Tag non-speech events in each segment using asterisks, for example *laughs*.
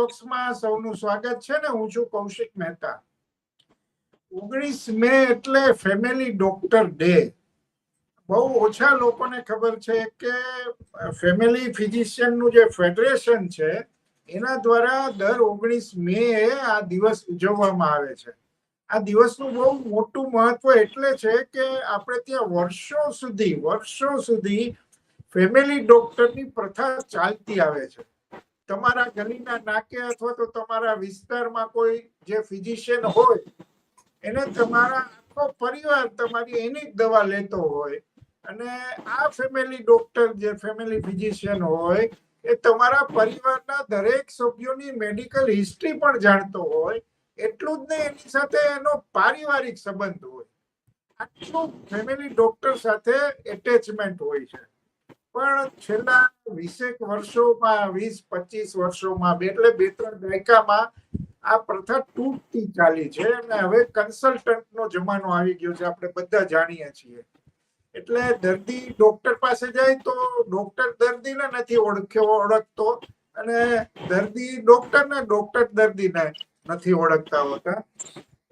ટોક્સમાં સૌનું સ્વાગત છે ને, હું છું કૌશિક મહેતા. ઓગણીસ મે એટલે ફેમિલી ડોક્ટર ડે બહુ ઓછા લોકોને ખબર છે કે ફેમિલી ફિઝિશિયનનું જે ફેડરેશન છે, એના દ્વારા દર ઓગણીસ મે આ દિવસ ઉજવવામાં આવે છે. આ દિવસનું બહુ મોટું મહત્વ એટલે છે કે આપણે ત્યાં વર્ષો સુધી વર્ષો સુધી ફેમિલી ડોક્ટરની પ્રથા ચાલતી આવે છે. તમારા ગલીના નાકે અથવા તો તમારા વિસ્તારમાં કોઈ જે ફિઝિશિયન હોય, એને તમારા આખો પરિવાર તમારી એની જ દવા લેતો હોય અને આ ફેમિલી ડોક્ટર જે ફેમિલી ફિઝિશિયન હોય, એ તમારા પરિવારના દરેક સભ્યોની મેડિકલ હિસ્ટ્રી પણ જાણતો હોય, એટલું જ નહીં, એની સાથે એનો પારિવારિક સંબંધ હોય. આટલું ફેમિલી ડોક્ટર સાથે એટેચમેન્ટ હોય છે. પણ છેલ્લા વીસેક વર્ષોમાં, વીસ, પચીસ વર્ષોમાં એટલે બે, ત્રણ દાયકામાં આ પ્રથા તૂટતી ચાલી છે અને હવે કન્સલ્ટન્ટનો જમાનો આવી ગયો છે, આપણે બધા જાણીએ છીએ. એટલે દર્દી ડોક્ટર પાસે જાય તો ડોક્ટર દર્દીને નથી ઓળખ્યો, ઓળખતો અને દર્દી ડોક્ટરને ડોક્ટર દર્દીને નથી ઓળખતા હોતા.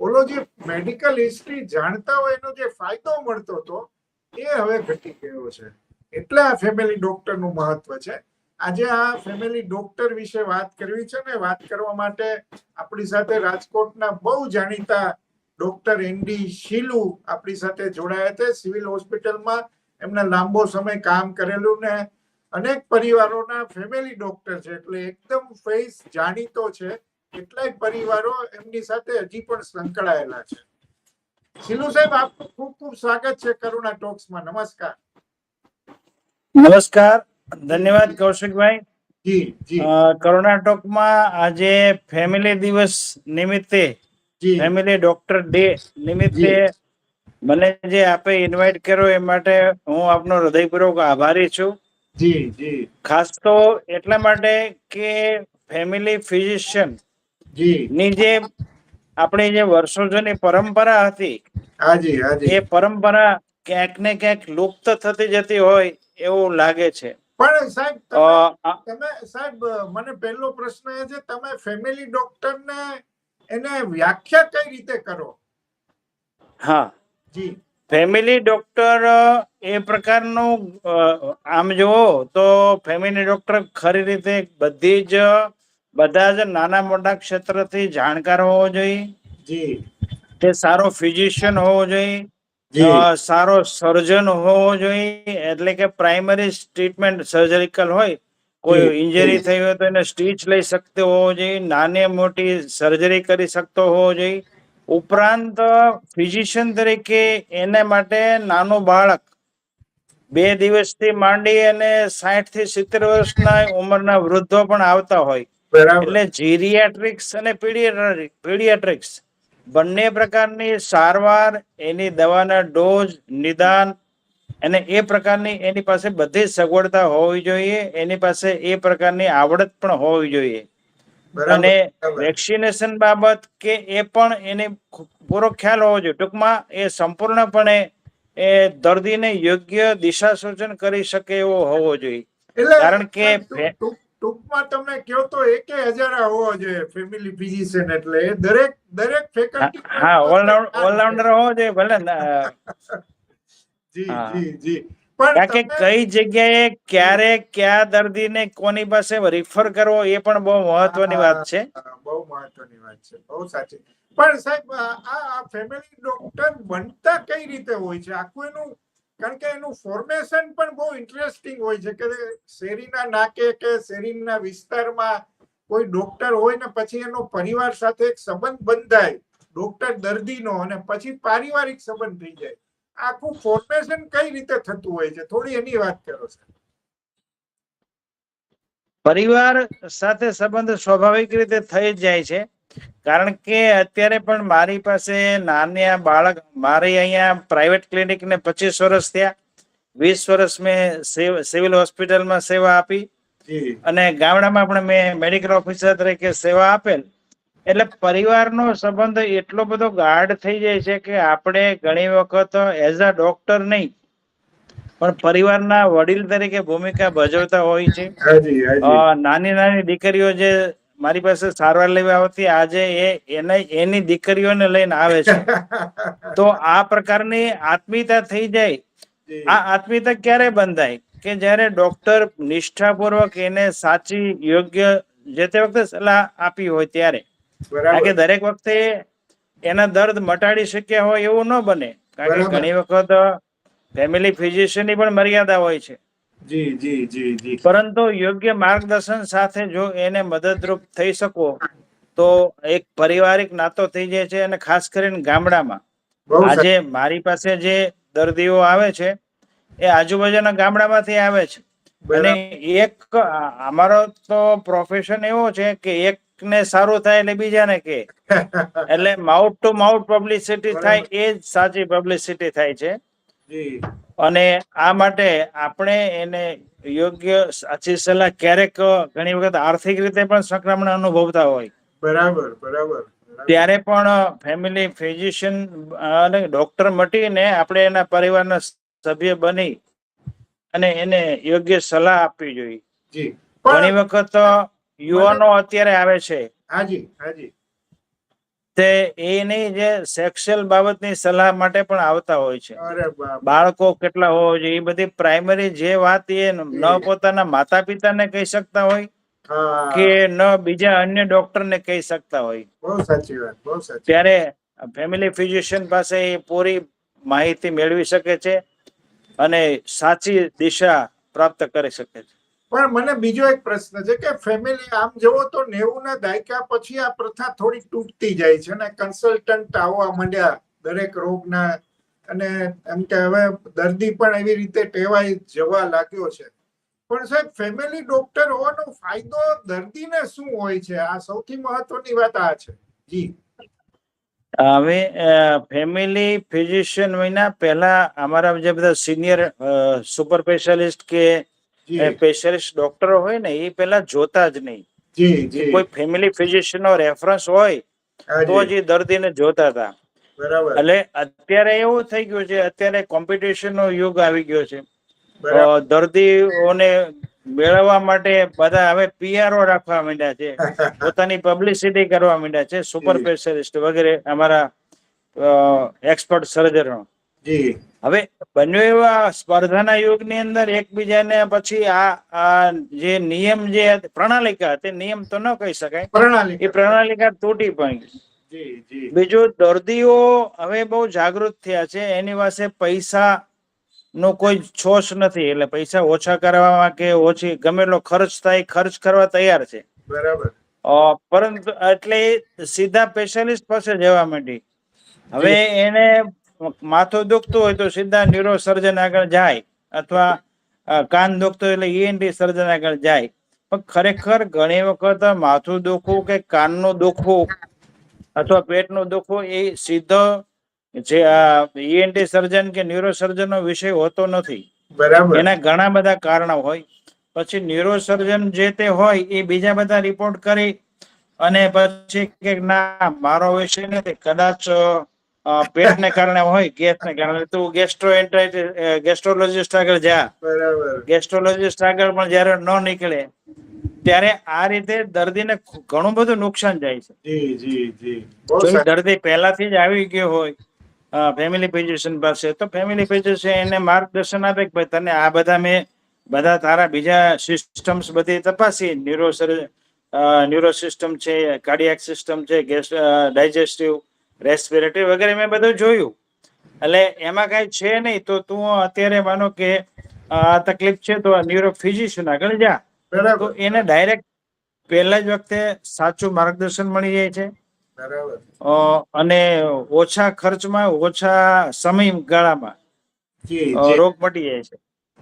ઓલો જે મેડિકલ હિસ્ટ્રી જાણતા હોય એનો જે ફાયદો મળતો હતો એ હવે ઘટી ગયો છે. એટલે આ ફેમિલી ડોક્ટરનું મહત્વ છે. આજે આ ફેમિલી ડોક્ટર વિશે વાત કરવી છે ને, વાત કરવા માટે આપણી સાથે રાજકોટના બહુ જાણીતા ડોક્ટર એનડી શીલુ આપણી સાથે જોડાયા છે. સિવિલ હોસ્પિટલમાં એમને લાંબો સમય કામ કરેલું ને અનેક પરિવારોના ફેમિલી ડોક્ટર છે. એટલે એકદમ ફેસ જાણીતો છે. કેટલાય પરિવારો એમની સાથે હજી પણ સંકળાયેલા છે. શીલુ સાહેબ, આપનું ખૂબ ખૂબ સ્વાગત છે કરુણા ટોક્સમાં. નમસ્કાર. નમસ્કાર. ધન્યવાદ કૌશિકભાઈ. જી જી. કર્ણાટકમાં આજે ફેમિલી દિવસ નિમિત્તે ફેમિલી ડોક્ટર ડે નિમિત્તે મને જે આપે ઇન્વાઇટ કર્યો એ માટે હું આપનો હૃદયપૂર્વક આભારી છું. જી જી. ખાસ તો એટલા માટે કે ફેમિલી ફિઝિશિયન જી. ની જે આપણી જે વર્ષો જૂની પરંપરા હતી હાજી હાજી. એ પરંપરા ક્યાંક ને ક્યાંક લુપ્ત થતી જતી હોય એવું લાગે છે. પણ સાહેબ તમે સાહેબ મને પહેલો પ્રશ્ન એ છે તમે ફેમિલી ડોક્ટર ને એને વ્યાખ્યા કઈ રીતે કરો? હા. જી. ફેમિલી ડોક્ટર એ પ્રકારનું આમ જુઓ તો ફેમિલી ડોક્ટર ખરી રીતે બધી જ બધા જ નાના મોટા ક્ષેત્રથી જાણકાર હોવો જોઈએ. જી. તે સારો ફિઝિશિયન હોવો જોઈએ. સારો સર્જન હોવો જોઈએ એટલે કે પ્રાઇમરી ટ્રીટમેન્ટ સર્જરિકલ હોય કોઈ ઇન્જરી થઈ હોય તો એને સ્ટીચ લઈ શકતો હોવો જોઈએ નાની મોટી સર્જરી કરી શકતો હોવો જોઈએ. ઉપરાંત ફિઝિશિયન તરીકે એને માટે નાનું બાળક બે દિવસથી માંડી અને સાઠથી સિત્તેર વર્ષના ઉંમરના વૃદ્ધો પણ આવતા હોય. એટલે જીરિયાટ્રિક્સ અને પીડિયાટ્રિક્સ બંને પ્રકારની સારવાર એની દવાના ડોઝ નિદાન અને એ પ્રકારની એની પાસે બધી સગવડતા હોવી જોઈએ. એની પાસે એ પ્રકારની આવડત પણ હોવી જોઈએ. અને વેક્સિનેશન બાબત કે એ પણ એને પૂરો ખ્યાલ હોવો જોઈએ. ટૂંકમાં એ સંપૂર્ણપણે એ દર્દીને યોગ્ય દિશા સૂચન કરી શકે એવો હોવો જોઈએ. કારણ કે ટૂંકમાં તમે કહો તો એક હજાર હોવો જોઈએ ફેમિલી ફિઝિશિયન એટલે. દરેક દરેક ફેકલ્ટી હા ઓલરાઉન્ડ ઓલરાઉન્ડર હોવો જોઈએ ભલે જી જી જી. પણ કે કઈ જગ્યાએ ક્યારે કયા દર્દીને કોની પાસે રિફર કરવો એ પણ બહુ મહત્વની વાત છે. બહુ મહત્વની વાત છે બહુ સાચી. પણ સાહેબ આ આ ફેમિલી ડોક્ટર બનતા કઈ રીતે હોય છે? આખું એનું કારણ કે એનું ફોર્મેશન પણ બહુ ઇન્ટરેસ્ટિંગ હોય છે કે શેરીના નાકે કે શેરીના વિસ્તારમાં કોઈ ડોક્ટર હોય ને પછી એનો પરિવાર સાથે એક સંબંધ બંધાય ડોક્ટર દર્દીનો અને પછી પારિવારિક સંબંધ થઈ જાય. આખું ફોર્મેશન કઈ રીતે થતું હોય છે? થોડી એની વાત કરો સર પરિવાર સાથે સંબંધ સ્વાભાવિક રીતે થઈ જ જાય છે. કારણ કે અત્યારે પણ મારી પાસે નાના બાળક મારી અહીંયા પ્રાઇવેટ ક્લિનિક ને પચીસ વર્ષ થયા. વીસ વર્ષ મેં સિવિલ હોસ્પિટલમાં સેવા આપી. અને ગામડામાં પણ મેં મેડિકલ ઓફિસર તરીકે સેવા આપેલ. એટલે પરિવારનો સંબંધ એટલો બધો ગાઢ થઈ જાય છે કે આપણે ઘણી વખત એઝ અ ડોક્ટર નહીં પણ પરિવારના વડીલ તરીકે ભૂમિકા ભજવતા હોય છે. નાની નાની દીકરીઓ જે મારી પાસે સારવાર લેવા આવતી આજે એ એને એની દીકરીઓને લઈને આવે છે. *laughs* તો આ પ્રકારની આત્મીયતા થઈ જાય. આ આત્મીયતા ક્યારે બંધાય? કે જ્યારે ડોક્ટર નિષ્ઠાપૂર્વક એને સાચી યોગ્ય જે તે વખતે સલાહ આપી હોય ત્યારે. કારણ કે દરેક વખતે એના દર્દ મટાડી શક્યા હોય એવું ન બને. કારણ કે ઘણી વખત ફેમિલી ફિઝિશિયનની પણ મર્યાદા હોય છે. જી જી જી જી. પરંતુ યોગ્ય માર્ગદર્શન સાથે જો એને મદદરૂપ થઈ શકો તો એક પારિવારિક નાતો થઈ જાય છે અને ખાસ કરીને ગામડામાં. આજે મારી પાસે જે દર્દીઓ આવે છે એ આજુબાજુના ગામડામાંથી આવે છે. અને એક અમારો તો પ્રોફેશન એવો છે કે એકને સારું થાય એટલે બીજાને કે. *laughs* એટલે માઉથ ટુ માઉથ પબ્લિસિટી થાય એ જ સાચી પબ્લિસિટી થાય છે. અને આ માટે આપણે એને યોગ્ય સાચી સલાહ ક્યારેક ઘણી વખત આર્થિક રીતે પણ સંક્રમણ અનુભવતા હોય. બરાબર બરાબર ત્યારે પણ ફેમિલી ફિઝિશિયન અને ડોક્ટર મટીને આપણે એના પરિવારના સભ્ય બની અને એને યોગ્ય સલાહ આપવી જોઈએ. ઘણી વખત યુવાનો અત્યારે આવે છે. હાજી હાજી. તે એની જે સેક્સ્યુઅલ બાબતની સલાહ માટે પણ આવતા હોય છે. બાળકો કેટલા હોવા જોઈએ એ બધી પ્રાઇમરી જે વાત એ ન પોતાના માતા પિતાને કહી શકતા હોય કે ન બીજા અન્ય ડોક્ટરને કહી શકતા હોય. બહુ સાચી વાત બહુ સાચી. ત્યારે ફેમિલી ફિઝિશિયન પાસે એ પૂરી માહિતી મેળવી શકે છે અને સાચી દિશા પ્રાપ્ત કરી શકે છે. પણ મને બીજો એક પ્રશ્ન છે કે ફેમિલી આમ જુઓ તો નેવું ના દાયકા પછી આ પ્રથા થોડી તૂટતી જાય છે અને કન્સલ્ટન્ટ આવવા માંડ્યા દરેક રોગના અને એમ કે હવે દર્દી પણ એવી રીતે ટેવાઈ જવા લાગ્યો છે. પણ સાહેબ ફેમિલી ડોક્ટર હોવાનો ફાયદો દર્દીને શું હોય છે? આ સૌથી મહત્વની વાત આ છે. જી. હવે ફેમિલી ફિઝિશિયન વિના પહેલા અમારા જે બધા સિનિયર સુપર સ્પેશિયાલિસ્ટ કે સ્પેશિયાલિસ્ટ ડોક્ટરો હોય ને એ પેલા જોતા જ નહીં. કોઈ ફેમિલી ફિઝિશિયન નો રેફરન્સ હોય તો જ. એ દર્દીને જોતા હતા બરાબર. એટલે અત્યારે એવું થઈ ગયું છે અત્યારે કોમ્પિટિશન નો યુગ આવી ગયો છે. દર્દીઓને મેળવવા માટે બધા હવે પીઆરઓ રાખવા માંડ્યા છે. *laughs* પોતાની પબ્લિસિટી કરવા માંડ્યા છે સુપર. સ્પેશિયાલિસ્ટ વગેરે અમારા એક્સપર્ટ સર્જનો જી. હવે બંને એવા સ્પર્ધાના યુગની અંદર એકબીજાને પછી આ જે નિયમ જે પ્રણાલિકા તે નિયમ તો ન કહી શકાય પ્રણાલી એ પ્રણાલિકા તૂટી જી બીજું દર્દીઓ હવે બહુ જાગૃત થયા છે એની પાસે પૈસા નો કોઈ છોશ નથી એટલે પૈસા ઓછા કરવામાં કે ઓછી ગમે એટલો ખર્ચ થાય ખર્ચ કરવા તૈયાર છે. બરાબર. પરંતુ એટલે સીધા સ્પેશિયાલિસ્ટ પાસે જવા માંડી. હવે એને માથું દુખતું હોય તો સીધા ન્યુરો સર્જન આગળ જાય અથવા કાન દુખતું એટલે ઈએનટી સર્જન આગળ જાય. પણ ખરેખર ઘણી વખત માથું દુખવું કે કાનનું દુખવું અથવા પેટનું દુખવું એ સીધો જે ઈએનટી સર્જન કે ન્યુરો સર્જન નો વિષય હોતો નથી. બરાબર. એના ઘણા બધા કારણો હોય. પછી ન્યુરોસર્જન જે તે હોય એ બીજા બધા રિપોર્ટ કરી અને પછી કે ના મારો વિષય નથી. કદાચ પેટને કારણે હોય ગેસને કારણે. તું ગેસ્ટ્રો ગેસ્ટ્રોલોજીસ્ટ આગળ જા. ગેસ્ટ્રોલોજીસ્ટ આગળ પણ જ્યારે ન નીકળે ત્યારે આ રીતે દર્દીને ઘણું બધું નુકસાન જાય છે. દર્દી પહેલાથી જ આવી ગયો હોય ફેમિલી ફિઝિશિયન પાસે તો ફેમિલી ફિઝિશિયન એને માર્ગદર્શન આપે કે ભાઈ તને આ બધા મેં બધા તારા બીજા સિસ્ટમ્સ બધી તપાસી. ન્યુરો ન્યુરો સિસ્ટમ છે કાર્ડિયાક સિસ્ટમ છે ગેસ ડાયજેસ્ટિવ રેસ્પિરેટરી વગેરે મેં બધું જોયું. એટલે એમાં કાંઈ છે નહીં તો તું અત્યારે માનો કે આ તકલીફ છે તો ન્યુરો ફિઝિશિયન આગળ જા. તો એને ડાયરેક્ટ પહેલા જ વખતે સાચું માર્ગદર્શન મળી જાય છે. અને ઓછા ખર્ચમાં ઓછા સમયગાળામાં ગાળામાં રોગ મટી જાય છે.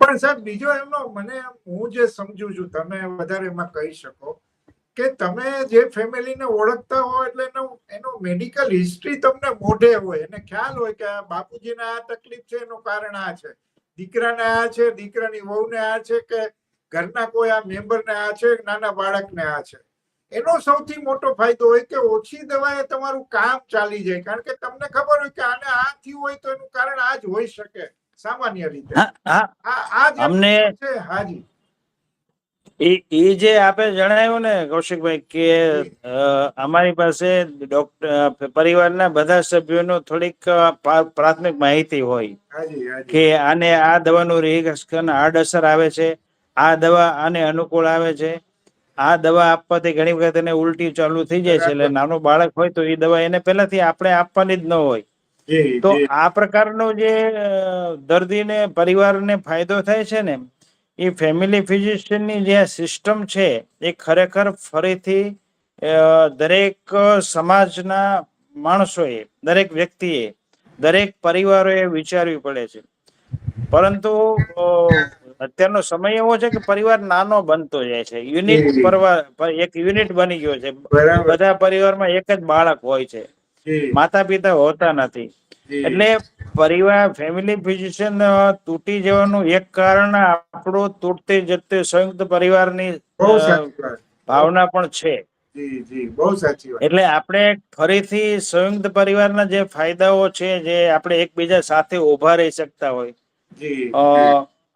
પણ સાહેબ બીજો એમનો મને હું જે સમજુ છું તમે વધારે એમાં કહી શકો. કે તમે જે ફેમિલીને ઓળખતા હો એટલે એનો એનો મેડિકલ હિસ્ટ્રી તમને મોઢે હોય. એને ખ્યાલ હોય કે આ બાપુજીને આ તકલીફ છે એનું કારણ આ છે. દીકરાને આ છે દીકરાની વહુને આ છે કે ઘરના કોઈ આ મેમ્બરને આ છે નાના બાળકને આ છે. એનો સૌથી મોટો ફાયદો હોય કે ઓછી દવાએ તમારું કામ ચાલી જાય. કારણ કે તમને ખબર હોય કે આને આ થયું હોય તો એનું કારણ આ જ હોઈ શકે સામાન્ય રીતે. આ આ જે અમને છે હાજી. એ એ જે આપે જણાવ્યું ને કૌશિકભાઈ કે અમારી પાસે ડોક્ટર પરિવારના બધા સભ્યોનો થોડીક પ્રાથમિક માહિતી હોય કે આને આ દવાનું રિએક્શન આડઅસર આવે છે આ દવા આને અનુકૂળ આવે છે આ દવા આપવાથી ઘણી વખત એને ઉલટી ચાલુ થઈ જાય છે એટલે. નાનું બાળક હોય તો એ દવા એને પહેલાથી આપણે આપવાની જ ન હોય. તો આ પ્રકારનો જે દર્દીને પરિવારને ફાયદો થાય છે ને એ ફેમિલી ફિઝિશિયનની જે સિસ્ટમ છે એ ખરેખર ફરીથી દરેક સમાજના માણસોએ દરેક વ્યક્તિએ દરેક પરિવારોએ વિચારવી પડે છે. પરંતુ અત્યારનો સમય એવો છે કે પરિવાર નાનો બનતો જાય છે. યુનિટ પરવા પર- એક યુનિટ બની ગયો છે. બધા પરિવારમાં એક જ બાળક હોય છે. માતા પિતા હોતા નથી. એટલે પરિવાર ફેમિલી ફિઝિશિયન તૂટી જવાનું એક કારણ આપણું તૂટતી જતે સંયુક્ત પરિવારની ભાવના પણ છે. એટલે આપણે ફરીથી સંયુક્ત પરિવારના જે ફાયદાઓ છે જે આપણે એકબીજા સાથે ઊભા રહી શકતા હોય.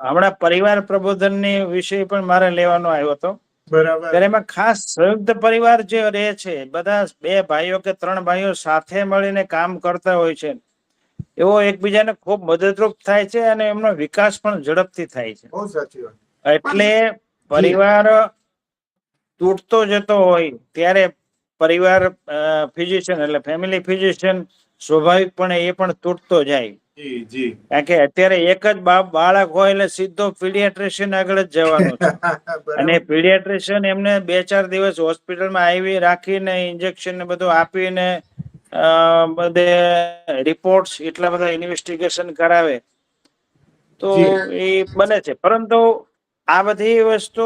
હમણાં પરિવાર પ્રબોધનની વિષય પણ મારે લેવાનો આવ્યો હતો. બરાબર. એમાં ખાસ સંયુક્ત પરિવાર જે રહે છે બધા બે ભાઈઓ કે ત્રણ ભાઈઓ સાથે મળીને કામ કરતા હોય છે. એવો એકબીજાને ખૂબ મદદરૂપ થાય છે અને એમનો વિકાસ પણ ઝડપથી થાય છે. બહુ સાચી વાત. એટલે પરિવાર તૂટતો જતો હોય ત્યારે પરિવાર ફિઝિશિયન એટલે ફેમિલી ફિઝિશિયન સ્વાભાવિકપણે એ પણ તૂટતો જાય. કારણ કે અત્યારે એક જ બાળક હોય એટલે સીધો પીડિયાટ્રિશિયન આગળ જ જવાનું છે. *laughs* અને પીડિયાટ્રિશિયન એમને બે ચાર દિવસ હોસ્પિટલમાં આવી રાખીને ઇન્જેક્શન ને બધું આપીને બધે રિપોર્ટ્સ એટલા બધા ઇન્વેસ્ટિગેશન કરાવે. તો એ બને છે. પરંતુ આ બધી વસ્તુ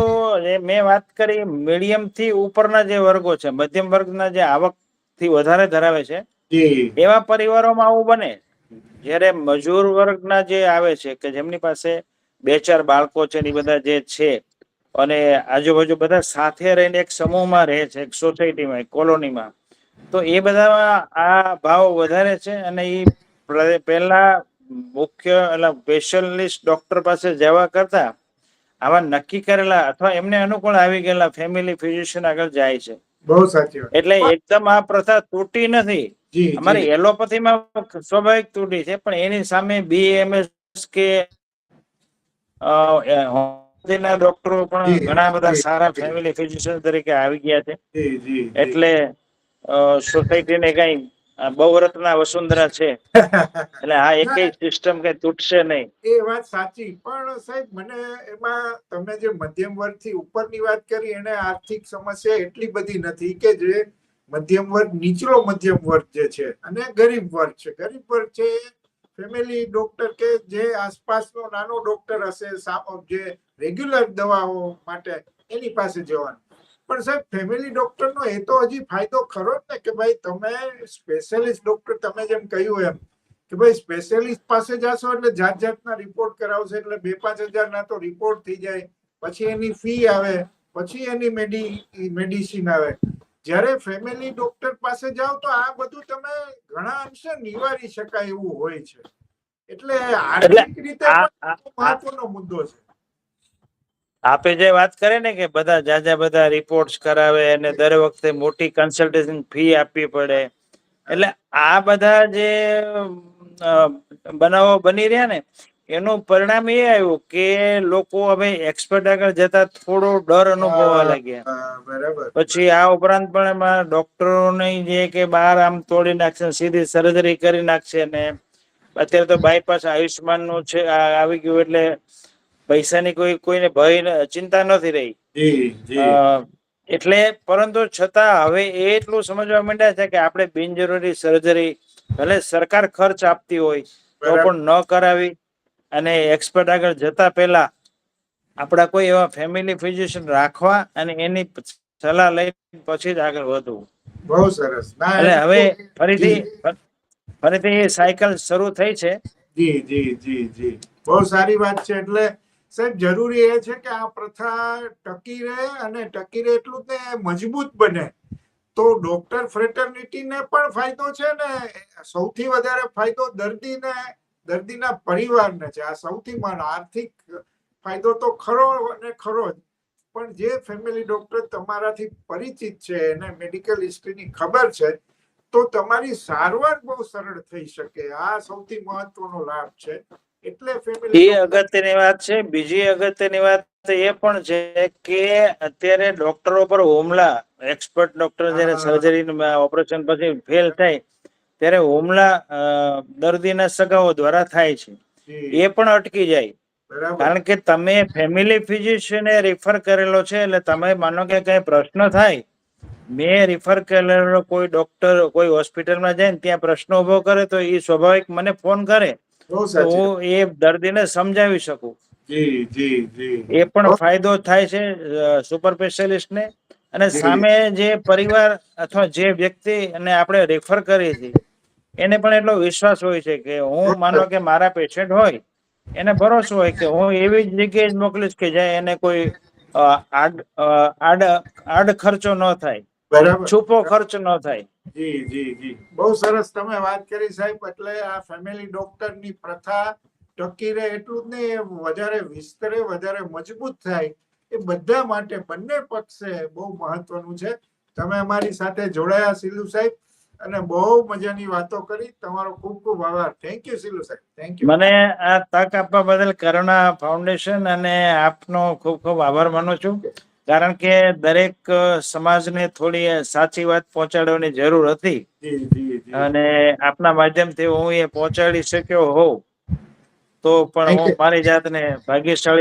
મેં વાત કરી મીડિયમથી ઉપરના જે વર્ગો છે મધ્યમ વર્ગના જે આવકથી વધારે ધરાવે છે એવા પરિવારોમાં આવું બને. જ્યારે મજૂર વર્ગના જે આવે છે કે જેમની પાસે બે ચાર બાળકો છે એ બધા જે છે અને આજુબાજુ બધા સાથે રહીને એક સમૂહમાં રહે છે એક સોસાયટીમાં એક કોલોનીમાં તો એ બધામાં આ ભાવ વધારે છે અને એ પહેલા મુખ્ય એટલે સ્પેશિયલિસ્ટ ડોક્ટર પાસે જવા કરતા આવા નક્કી કરેલા અથવા એમને અનુકૂળ આવી ગયેલા ફેમિલી ફિઝિશિયન આગળ જાય છે. બહુ સાચી એટલે એકદમ આ પ્રથા તૂટી નથી. અમારી એલોપેથીમાં સ્વાભાવિક તૂટી છે પણ એની સામે બીએમએસ કે એ ડોક્ટરો પણ ઘણા બધા સારા ફેમિલી ફિઝિશિયન તરીકે આવી ગયા છે. એટલે સોસાયટીને કઈ બહુરત્ના વસુંધરા છે. *laughs* એટલે આ એક સિસ્ટમ કઈ તૂટશે નહીં. એ વાત સાચી. પણ સાહેબ મને એમાં તમે જે મધ્યમ વર્ગથી ઉપરની વાત કરી એને આર્થિક સમસ્યા એટલી બધી નથી કે જે મધ્યમ વર્ગ નીચલો મધ્યમ વર્ગ જે છે અને ગરીબ વર્ગ છે. ગરીબ વર્ગ છે ફેમિલી ડોક્ટર કે જે આસપાસનો નાનો ડોક્ટર હશે જે રેગ્યુલર દવાઓ માટે એની પાસે જવાનું. પણ સાહેબ ફેમિલી ડોક્ટરનો એ તો હજી ફાયદો ખરો જ ને કે ભાઈ તમે સ્પેશિયાલિસ્ટ ડોક્ટર તમે જેમ કહ્યું એમ કે ભાઈ સ્પેશિયાલિસ્ટ પાસે જાશો એટલે જાત જાતના રિપોર્ટ કરાવશે એટલે બે પાંચ હજારના તો રિપોર્ટ થઈ જાય પછી એની ફી આવે પછી એની મેડી મેડિસિન આવે. જ્યારે ફેમિલી ડોક્ટર પાસે જાઓ તો આ બધું તમે ઘણા અંશે નિવારી શકાય એવું હોય છે. એટલે આર્થિક રીતે મહત્વનો મુદ્દો છે. આપે જે વાત કરે ને કે બધા જાજા બધા રિપોર્ટ્સ કરાવે અને દર વખતે મોટી કન્સલ્ટેશન ફી આપવી પડે. એટલે આ બધા જે બનાવો બની રહ્યા ને એનું પરિણામ એ આવ્યું કે લોકો હવે એક્સપર્ટ આગળ જતા થોડો ડર અનુભવવા લાગ્યા. બરાબર. પછી આ ઉપરાંત પણ એમાં ડોક્ટરોની જે કે બહાર આમ તોડી નાખશે સીધી સર્જરી કરી નાખશે ને અત્યારે તો બાયપાસ આયુષ્માનનું છે આવી ગયું એટલે પૈસાની કોઈ કોઈને ભય ચિંતા નથી રહી. એટલે પરંતુ છતાં હવે એટલું સમજવા માંડ્યા છે કે આપણે બિનજરૂરી સર્જરી ભલે સરકાર ખર્ચ આપતી હોય તો પણ ન કરાવી અને એક્સપર્ટ આગળ જતા પહેલા આપણા કોઈ એવા ફેમિલી ફિઝિશિયન રાખવા અને એની સલાહ લઈ પછી જ આગળ વધવું. બહુ સરસ. એટલે હવે ફરીથી ફરીથી એ સાયકલ શરૂ થઈ છે. જી જી જી જી. બહુ સારી વાત છે એટલે સાહેબ, જરૂરી એ છે કે આ પ્રથા ટકી રહે અને ટકી રહે એટલું તે મજબૂત બને. તો ડોક્ટર ફ્રેટર્નિટીને પણ ફાયદો છે ને, સૌથી વધારે ફાયદો દર્દીને, દર્દીના પરિવારને છે. આ સૌથી મારો આર્થિક ફાયદો તો ખરો અને ખરો જ. પણ જે ફેમિલી ડોક્ટર તમારાથી પરિચિત છે, એને મેડિકલ હિસ્ટ્રીની ખબર છે, તો તમારી સારવાર બહુ સરળ થઈ શકે. આ સૌથી મહત્વનો લાભ છે. એ અગત્યની વાત છે. બીજી અગત્યની વાત એ પણ છે કે અત્યારે ડોક્ટરો પર હુમલા એક્સપર્ટ ડોક્ટર જયારે સર્જરી ઓપરેશન પછી ફેલ થાય ત્યારે હુમલા દર્દીના સગાઓ દ્વારા થાય છે. એ પણ અટકી જાય. કારણ કે તમે ફેમિલી ફિઝિશિયને રિફર કરેલો છે એટલે તમે માનો કે કઈ પ્રશ્ન થાય મેં રિફર કરેલો કોઈ ડોક્ટર કોઈ હોસ્પિટલમાં જાય ને ત્યાં પ્રશ્ન ઊભો કરે તો એ સ્વાભાવિક મને ફોન કરે. હું એ દર્દીને સમજાવી શકું. જી જી જી. એ પણ ફાયદો થાય છે સુપર સ્પેશિયાલિસ્ટ ને અને સામે જે પરિવાર અથવા જે વ્યક્તિ અને આપણે રેફર કરીએ છીએ એને પણ એટલો વિશ્વાસ હોય છે કે હું માનો કે મારા પેશન્ટ હોય એને ભરોસો હોય કે હું એવી જ જગ્યાએ જ મોકલીશ કે જ્યાં એને કોઈ આડ આડ આડ ખર્ચો ન થાય. બરાબર. છૂપો ખર્ચ ન થાય. જી જી જી. બહુ સરસ તમે વાત કરી સાહેબ એટલે આ ફેમિલી ડોક્ટરની પ્રથા ટકી રહે એટલું જ નહીં વધારે વિસ્તરે વધારે મજબૂત થાય. એ બધા માટે બંને પક્ષે બહુ મહત્વનું છે. તમે અમારી સાથે જોડાયા સિલુ સાહેબ અને બહુ મજાની વાતો કરી. તમારો ખૂબ ખૂબ આભાર. થેન્ક યુ સિલુ સાહેબ. થેન્ક યુ મને આ તક આપવા બદલ કરુણા ફાઉન્ડેશન અને આપનો ખૂબ ખૂબ આભાર માનું છું. કારણ કે દરેક સમાજને થોડી સાચી વાત પહોંચાડવાની જરૂર હતી. જી જી જી. અને આપના માધ્યમથી હું એ પહોંચાડી શક્યો હોઉં. તો પણ હું મારી જાતને ભાગ્યશાળી